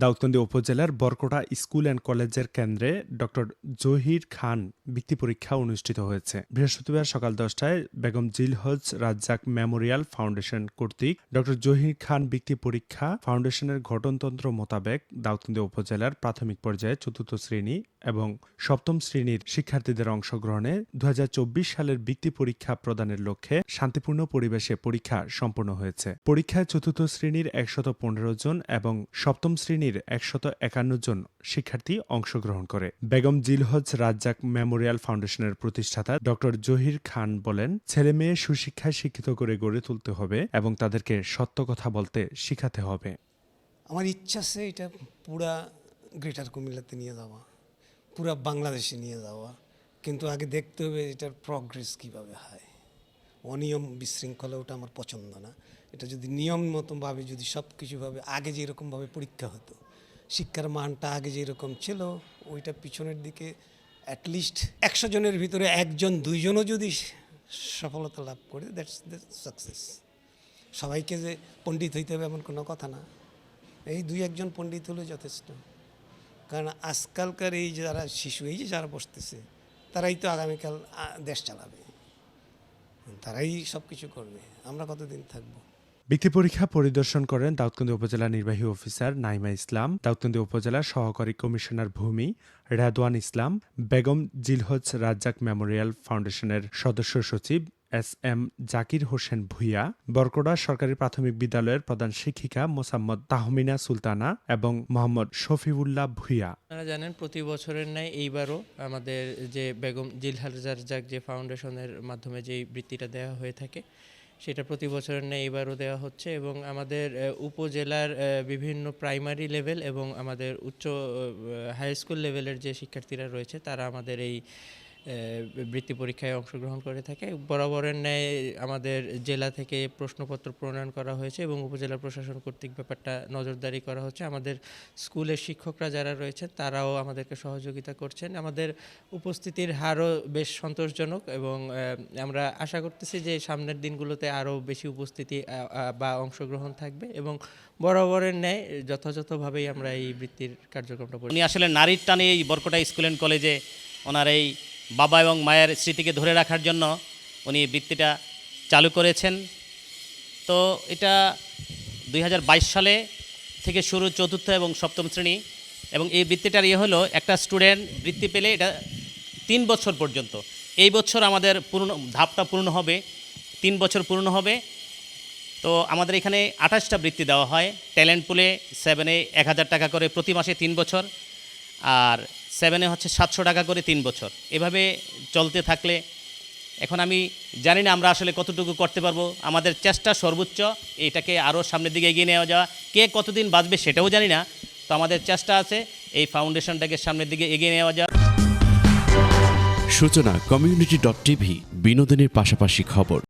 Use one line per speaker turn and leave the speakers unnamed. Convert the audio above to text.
দাউদকান্দি উপজেলার Barkota school and কলেজের কেন্দ্রে ডক্টর জহির খান বৃত্তি পরীক্ষা অনুষ্ঠিত হয়েছে। বৃহস্পতিবার সকাল দশটায় বেগম জিলহজ রাজ্জাক মেমোরিয়াল ফাউন্ডেশন কর্তৃক ডক্টর জহির খান বৃত্তি পরীক্ষা ফাউন্ডেশনের ঘটনতন্ত্র মোতাবেক দাউদকান্দি উপজেলার প্রাথমিক পর্যায়ে চতুর্থ শ্রেণি এবং সপ্তম শ্রেণির শিক্ষার্থীদের অংশগ্রহণে দুহাজার চব্বিশ সালের বৃত্তি পরীক্ষা প্রদানের লক্ষ্যে শান্তিপূর্ণ পরিবেশে পরীক্ষা সম্পন্ন হয়েছে। পরীক্ষায় চতুর্থ শ্রেণির একশত পনেরো জন এবং সপ্তম শ্রেণির একশত একান্ন জন শিক্ষার্থী অংশগ্রহণ করে। বেগম জিলহজ রাজ্জাক মেমোরিয়াল ফাউন্ডেশনের প্রতিষ্ঠাতা ডক্টর জহির খান বলেন ছেলে মেয়ে সুশিক্ষায় শিক্ষিত করে গড়ে তুলতে হবে এবং তাদেরকে সত্য কথা বলতে শিখাতে হবে।
আমার ইচ্ছা আছে এটা পুরা গ্রেটার কুমিল্লাতে নিয়ে যাওয়া। পুরা বাংলাদেশে নিয়ে যাওয়া। কিন্তু আগে দেখতে হবে এটার প্রগ্রেস কীভাবে হয়। অনিয়ম বিশৃঙ্খলা ওটা আমার পছন্দ না। এটা যদি নিয়ম মতনভাবে যদি সব কিছুভাবে আগে যেরকমভাবে পরীক্ষা হতো, শিক্ষার মানটা আগে যেরকম ছিল, ওইটা পিছনের দিকে অ্যাটলিস্ট একশো জনের ভিতরে একজন, দুইজনও যদি সফলতা লাভ করে দ্যাটস দ্য সাকসেস সবাইকে যে পণ্ডিত হইতে হবে এমন কোনো কথা না। এই দুই একজন পণ্ডিত হলে যথেষ্ট। কারণ আজকালকার এই যারা শিশু, এই যে যারা বসতেছে, তারাই তো আগামীকাল দেশ চালাবে। তারাই সব কিছু করবে। আমরা কতদিন থাকব?
বৃত্তি পরীক্ষা পরিদর্শন করেন দাউদকান্দি উপজেলা নির্বাহী অফিসার নাইমা ইসলাম, দাউদকান্দি উপজেলা সহকারী কমিশনার ভূমি রেদওয়ান ইসলাম, বেগম জিলহজ রাজ্জাক মেমোরিয়াল ফাউন্ডেশনের সদস্য সচিব এস এম জাকির হোসেন ভুইয়া, বরকোড়া সরকারি প্রাথমিক বিদ্যালয়ের প্রধান শিক্ষিকা মোসাম্মদ তাহমিনা সুলতানা এবং মোহাম্মদ শফিউল্লাহ ভুইয়া।
আপনারা জানেন প্রতি বছরের ন্যায় এইবারও আমাদের যে বেগম জিলহার জাক যে ফাউন্ডেশনের মাধ্যমে যে বৃত্তিটা দেওয়া হয়ে থাকে, সেটা প্রতি বছরের ন্যায় এবারও দেওয়া হচ্ছে এবং আমাদের উপজেলার বিভিন্ন প্রাইমারি লেভেল এবং আমাদের উচ্চ হাই স্কুল লেভেলের যে শিক্ষার্থীরা রয়েছে, তারা আমাদের এই বৃত্তি পরীক্ষায় অংশগ্রহণ করে থাকে। বরাবরের ন্যায় আমাদের জেলা থেকে প্রশ্নপত্র প্রণয়ন করা হয়েছে এবং উপজেলা প্রশাসন কর্তৃক ব্যাপারটা নজরদারি করা হচ্ছে। আমাদের স্কুলের শিক্ষকরা যারা রয়েছেন, তারাও আমাদেরকে সহযোগিতা করছেন। আমাদের উপস্থিতির হারও বেশ সন্তোষজনক এবং আমরা আশা করতেছি যে সামনের দিনগুলোতে আরও বেশি উপস্থিতি বা অংশগ্রহণ থাকবে এবং বরাবরের ন্যায় যথাযথভাবেই আমরা এই বৃত্তির কার্যক্রমটা
উনি আসলে নারীর টানে এই বরকটা স্কুল অ্যান্ড কলেজে ওনার এই বাবা এবং মায়ের স্মৃতিকে ধরে রাখার জন্য উনি বৃত্তিটা চালু করেছেন। তো এটা দুই হাজার বাইশ সালে থেকে শুরু চতুর্থ এবং সপ্তম শ্রেণি এবং এই বৃত্তিটার ইয়ে হলো একটা স্টুডেন্ট বৃত্তি পেলে এটা তিন বছর পর্যন্ত। এই বছর আমাদের পূর্ণ, ধাপটা পূর্ণ হবে, তিন বছর পূর্ণ হবে। তো আমাদের এখানে আঠাশটা বৃত্তি দেওয়া হয়। ট্যালেন্ট পুলে সেভেনে এক হাজার টাকা করে প্রতি মাসে তিন বছর। আর সেভেনে হচ্ছে সাতশো টাকা করে তিন বছর। এভাবে চলতে থাকলে এখন আমি জানি না আমরা আসলে কতটুকু করতে পারব। আমাদের চেষ্টা সর্বোচ্চ, এটাকে আরও সামনের দিকে এগিয়ে নেওয়া যাওয়া। কে কতদিন বাঁচবে সেটাও জানি না, তো আমাদের চেষ্টা আছে এই ফাউন্ডেশনটাকে সামনের দিকে এগিয়ে নেওয়া যাওয়া।
সূচনা, কমিউনিটি ডট টিভি, বিনোদনের পাশাপাশি খবর।